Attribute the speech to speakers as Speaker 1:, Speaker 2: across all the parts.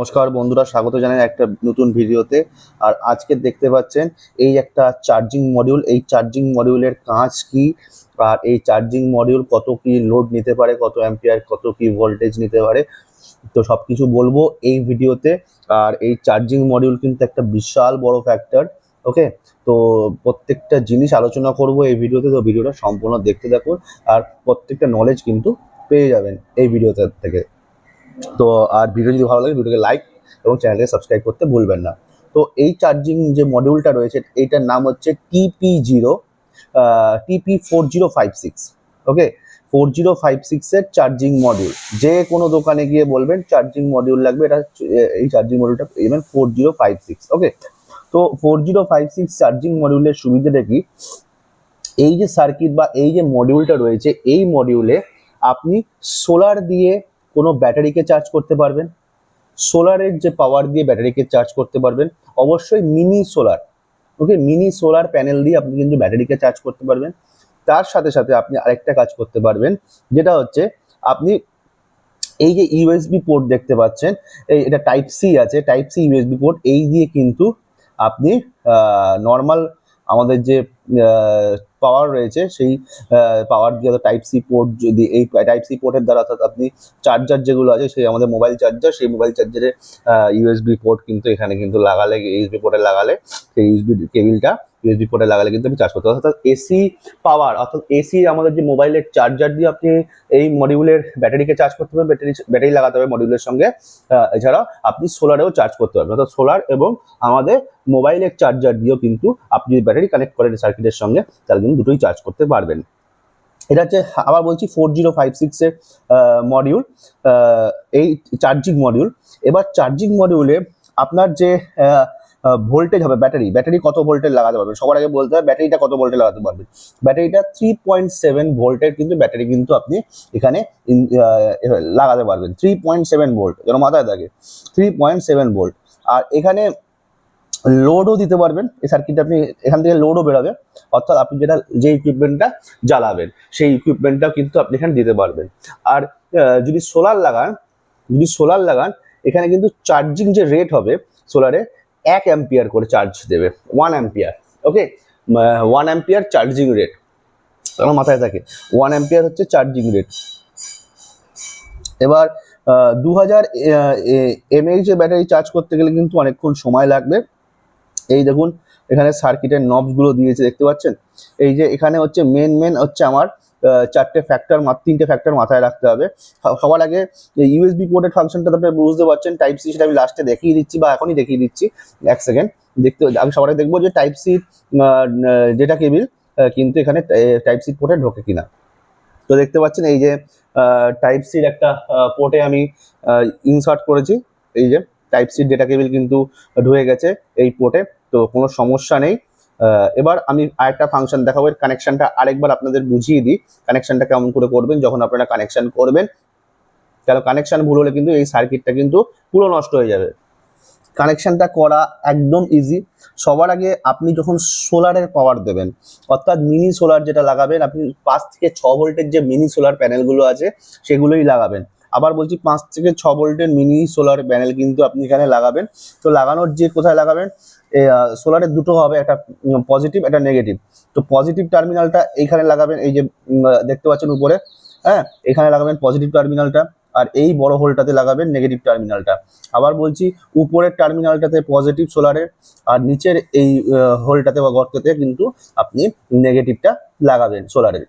Speaker 1: নমস্কার বন্ধুরা, স্বাগত জানাই একটা নতুন ভিডিওতে। আর আজকে দেখতে পাচ্ছেন, এই একটা চার্জিং মডিউল এই চার্জিং মডিউলের কাজ কি? আর এই চার্জিং মডিউল কত কি লোড নিতে পারে, কত অ্যাম্পিয়ার কত কি ভোল্টেজ নিতে পারে? তো সব কিছু বলব এই ভিডিওতে। আর এই চার্জিং মডিউল কিন্তু একটা বিশাল বড় ফ্যাক্টর ওকে তো প্রত্যেকটা জিনিস আলোচনা করব এই ভিডিওতে, তো ভিডিওটা সম্পূর্ণ দেখতে দেখুন আর প্রত্যেকটা নলেজ কিন্তু পেয়ে যাবেন এই ভিডিওতে থেকে। তো আর ভিডিও যদি ভালো লাগে, ভিডিওকে লাইক এবং চ্যানেলকে সাবস্ক্রাইব করতে ভুলবেন না। তো এই চার্জিং যে মডিউলটা রয়েছে এইটার নাম হচ্ছে TP zero TP four zero five six okay four zero five সিক্সের চার্জিং মডিউল যে কোনো দোকানে গিয়ে বলবেন চার্জিং মডিউল লাগবে, এটা এই চার্জিং মডিউলটা পেয়ে four zero five six okay তো four zero five six charging মডিউলের সুবিধাটা কি? এই যে সার্কিট বা এই যে মডিউলটা রয়েছে, এই মডিউলে আপনি সোলার দিয়ে কোনো ব্যাটারিকে চার্জ করতে পারবেন। সোলারের যে পাওয়ার দিয়ে ব্যাটারিকে চার্জ করতে পারবেন, অবশ্যই mini solar okay mini solar panel দিয়ে আপনি কিন্তু ব্যাটারিকে চার্জ করতে পারবেন। তার সাথে সাথে আপনি আরেকটা কাজ করতে পারবেন, যেটা হচ্ছে আপনি এই যে ইউএসবি পোর্ট দেখতে পাচ্ছেন, এই এটা টাইপ সি আছে টাইপ সি ইউএসবি পোর্ট এই দিয়ে কিন্তু আপনি নর্মাল আমাদের যে পাওয়ার রয়েছে, সেই পাওয়ার দিয়ে টাইপ সি পোর্ট যদি এই টাইপ সি পোর্টের দ্বারা অর্থাৎ আপনি চার্জার যেগুলো আছে, সেই আমাদের মোবাইল চার্জার সেই মোবাইল চার্জারে ইউএসবি পোর্ট কিন্তু এখানে কিন্তু লাগালে ইউএসবি পোর্টে লাগালে সেই ইউএসবি কেবিলটা ইউএসবি পোর্টে লাগালে কিন্তু আপনি চার্জ করতে অর্থাৎ এসি পাওয়ার অর্থাৎ এসি আমাদের যে মোবাইলের চার্জার দিয়ে আপনি এই মডিউলের ব্যাটারিকে চার্জ করতে পারবেন ব্যাটারি ব্যাটারি লাগাতে হবে মডিউলের সঙ্গে। আহ, এছাড়া আপনি সোলারেও চার্জ করতে পারবেন। অর্থাৎ সোলার এবং আমাদের মোবাইলের চার্জার দিয়েও কিন্তু আপনি যদি ব্যাটারি কানেক্ট করেন সার্কিটের সঙ্গে তাহলে কিন্তু দুটোই চার্জ করতে পারবেন। এটা হচ্ছে আবার বলছি ফোর জিরো ফাইভ সিক্সের মডিউল এই চার্জিং মডিউল এবার চার্জিং মডিউলে আপনার যে ভোল্টেজ হবে ব্যাটারি ব্যাটারি কত ভোল্টেজ লাগাতে পারবেন সবার আগে বলতে হবে ব্যাটারিটা কত ভোল্টে লাগাতে পারবেন ব্যাটারিটা থ্রি পয়েন্ট সেভেন ভোল্টের কিন্তু ব্যাটারি কিন্তু আপনি এখানে লাগাতে পারবেন। থ্রি পয়েন্ট সেভেন ভোল্ট যেন মাথায় থাকে। থ্রি পয়েন্ট সেভেন ভোল্ট আর এখানে লোডও দিতে পারবেন। এই সার্কিটটা আপনি এখান থেকে লোডও বেরোবে। অর্থাৎ আপনি যেটা, যে ইকুইপমেন্টটা জ্বালাবেন, সেই ইকুইপমেন্টটাও কিন্তু আপনি এখানে দিতে পারবেন। আর যদি সোলার লাগান, যদি সোলার লাগান, এখানে কিন্তু চার্জিং যে রেট হবে সোলারে এক অ্যাম্পিয়ার করে চার্জ দেবে one ampere okay one ampere charging rate আমার মাথায় থাকে ওয়ান অ্যাম্পিয়ার হচ্ছে চার্জিং রেট এবার দু হাজার এমএইচ এর ব্যাটারি চার্জ করতে গেলে কিন্তু অনেকক্ষণ সময় লাগবে। এই দেখুন, এখানে সার্কিটের নবসগুলো দিয়েছে, দেখতে পাচ্ছেন? এই যে এখানে হচ্ছে মেন মেন হচ্ছে আমার চারটে ফ্যাক্টর তিনটে ফ্যাক্টর মাথায় রাখতে হবে। সবার আগে ইউএসবি পোর্টের ফাংশনটা তো আপনি বুঝতে পারছেন টাইপ সি সেটা আমি লাস্টে দেখিয়ে দিচ্ছি বা এখনই দেখিয়ে দিচ্ছি, এক সেকেন্ড দেখতে আমি সবার দেখব যে টাইপ সি ডেটা কেবিল কিন্তু এখানে টাইপ সি পোর্টে ঢোকে কিনা। তো দেখতে পাচ্ছেন এই যে টাইপ সির একটা পোর্টে আমি ইনসার্ট করেছি। এই যে টাইপ সি ডেটা কেবিল কিন্তু ঢুকে গেছে এই পোর্টে তো কোনো সমস্যা নেই। এবার আমি আরেকটা ফাংশন দেখাবো। এর কানেকশনটা আরেকবার আপনাদের বুঝিয়ে দিই কানেকশনটা কেমন করে করবেন যখন আপনারা কানেকশন করবেন। কেন কানেকশন ভুল হলে কিন্তু এই সার্কিটটা কিন্তু পুরো নষ্ট হয়ে যাবে। কানেকশনটা করা একদম ইজি সবার আগে আপনি যখন সোলারের পাওয়ার দেবেন, অর্থাৎ মিনি সোলার যেটা লাগাবেন, আপনি পাঁচ থেকে ছ ভোল্টের যে মিনি সোলার প্যানেলগুলো আছে, সেগুলোই লাগাবেন। আবার বলছি পাঁচ থেকে ছ ভোল্টের মিনি সোলার প্যানেল কিন্তু আপনি এখানে লাগাবেন। তো লাগানোর যে কোথায় লাগাবেন? সোলারের দুটো হবে, একটা পজিটিভ একটা নেগেটিভ তো পজিটিভ টার্মিনালটা এইখানে লাগাবেন, এই যে দেখতে পাচ্ছেন উপরে হ্যাঁ? এখানে লাগাবেন পজিটিভ টার্মিনালটা আর এই বড় হোলটাতে লাগাবেন নেগেটিভ টার্মিনালটা আবার বলছি উপরের টার্মিনালটাতে পজিটিভ সোলারের, আর নিচের এই হোলটাতে বা গর্ততে কিন্তু আপনি নেগেটিভটা লাগাবেন সোলারের।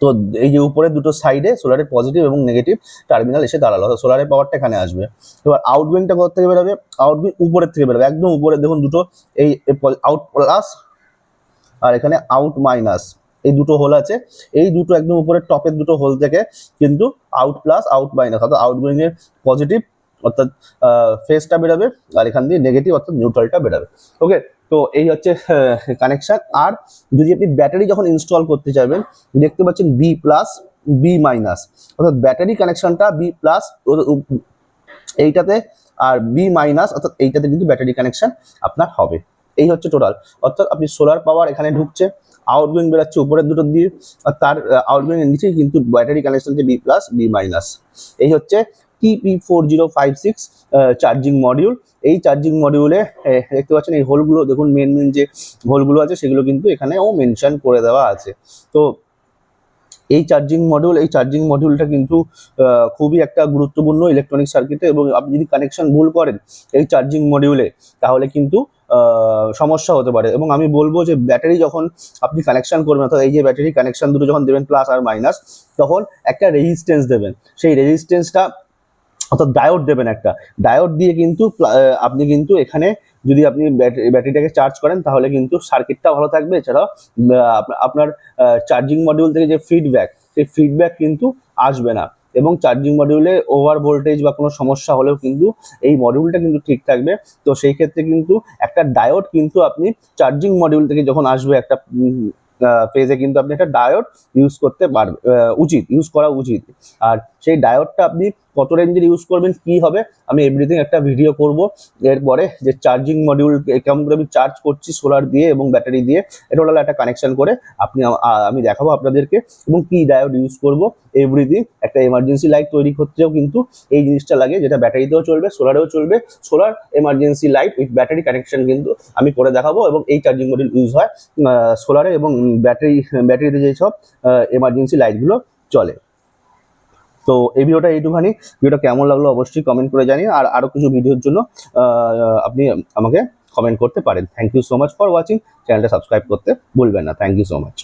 Speaker 1: তো এই যে উপরে দুটো সাইডে সোলারের পজিটিভ এবং নেগেটিভ টার্মিনাল এসে দাঁড়াল, অর্থাৎ সোলারের পাওয়ারটা এখানে আসবে। এবার আউটগোয়িংটা কোথা থেকে বেরোবে? আউটগোয়িং উপরের থেকে বেরোবে। একদম উপরে দেখুন দুটো এই আউট প্লাস আর এখানে আউট মাইনাস এই দুটো হোল আছে। এই দুটো একদম উপরের টপের দুটো হোল থেকে কিন্তু আউট প্লাস আউট মাইনাস অর্থাৎ আউটগোয়িং এর পজিটিভ অর্থাৎ ফেসটা বেরোবে আর এখান দিয়ে নেগেটিভ অর্থাৎ নিউট্রালটা বেরোবে। ওকে তো এই হচ্ছে কানেকশন আর যদি আপনি ব্যাটারি যখন ইনস্টল করতে চাইবেন দেখতে পাচ্ছেন বি প্লাস বি মাইনাস অর্থাৎ ব্যাটারি কানেকশনটা বি প্লাস এইটাতে, আর বি মাইনাস অর্থাৎ এইটাতে কিন্তু ব্যাটারি কানেকশন আপনার হবে। এই হচ্ছে টোটাল অর্থাৎ আপনি সোলার পাওয়ার এখানে ঢুকছে আউটগোয়িং বেরোচ্ছে উপরের দুটো দিয়ে আর তার আউটগোয়িং নিচেই কিন্তু ব্যাটারি কানেকশন হচ্ছে বি প্লাস বি মাইনাস এই হচ্ছে TP four zero five six charging module এই চার্জিং মডিউলে দেখতে পাচ্ছেন এই হোলগুলো দেখুন মেন মেন যে হোলগুলো আছে, সেগুলো কিন্তু এখানেও মেনশন করে দেওয়া আছে। তো এই চার্জিং মডিউল এই চার্জিং মডিউলটা কিন্তু খুবই একটা গুরুত্বপূর্ণ ইলেকট্রনিক সার্কিটে এবং আপনি যদি কানেকশন ভুল করেন এই চার্জিং মডিউলে তাহলে কিন্তু সমস্যা হতে পারে। এবং আমি বলব যে ব্যাটারি যখন আপনি কানেকশন করবেন, অর্থাৎ এই যে ব্যাটারি কানেকশন দুটো যখন দেবেন প্লাস আর মাইনাস তখন একটা রেজিস্ট্যান্স দেবেন। সেই রেজিস্ট্যান্সটা অর্থাৎ ডায়োড দেবেন একটা। ডায়োড দিয়ে কিন্তু আপনি কিন্তু এখানে যদি আপনি ব্যাটারি- ব্যাটারিটাকে চার্জ করেন, তাহলে কিন্তু সার্কিটটা ভালো থাকবে। এছাড়াও আপনার চার্জিং মডিউল থেকে যে ফিডব্যাক সেই ফিডব্যাক কিন্তু আসবে না। এবং চার্জিং মডিউলে ওভার ভোল্টেজ বা কোনো সমস্যা হলেও কিন্তু এই মডিউলটা কিন্তু ঠিক থাকবে। তো সেই ক্ষেত্রে কিন্তু একটা ডায়োড কিন্তু আপনি চার্জিং মডিউল থেকে যখন আসবে একটা ফেজে কিন্তু আপনি একটা ডায়োড ইউজ করতে পারবে উচিত ইউজ করা উচিত। আর সেই ডায়োডটা আপনি কত রেঞ্জের ইউজ করবেন, কি হবে, আমি এভরিথিং একটা ভিডিও করব। এরপরে যে চার্জিং মডিউল কেমন করে আমি চার্জ করছি সোলার দিয়ে এবং ব্যাটারি দিয়ে এটা হলো একটা কানেকশন করে আপনি আমি দেখাবো আপনাদেরকে এবং কি ডায়োড ইউজ করব। এভরিথিং একটা এমার্জেন্সি লাইট তৈরি করতেও কিন্তু এই জিনিসটা লাগে, যেটা ব্যাটারিতেও চলবে সোলারেও চলবে। Solar emergency light with battery connection কিন্তু আমি করে দেখাবো এবং এই চার্জিং মডিউল ইউজ হয় সোলারে এবং ব্যাটারি ব্যাটারিতে যেসব এমার্জেন্সি লাইটগুলো চলে। তো এই ভিডিওটা এইটুখানি। ভিডিওটা কেমন লাগল অবশ্যই কমেন্ট করে জানিয়ে আর আরও কিছু ভিডিওর জন্য আপনি আমাকে কমেন্ট করতে পারেন। Thank you so much for watching চ্যানেলটা সাবস্ক্রাইব করতে ভুলবেন না। Thank you so much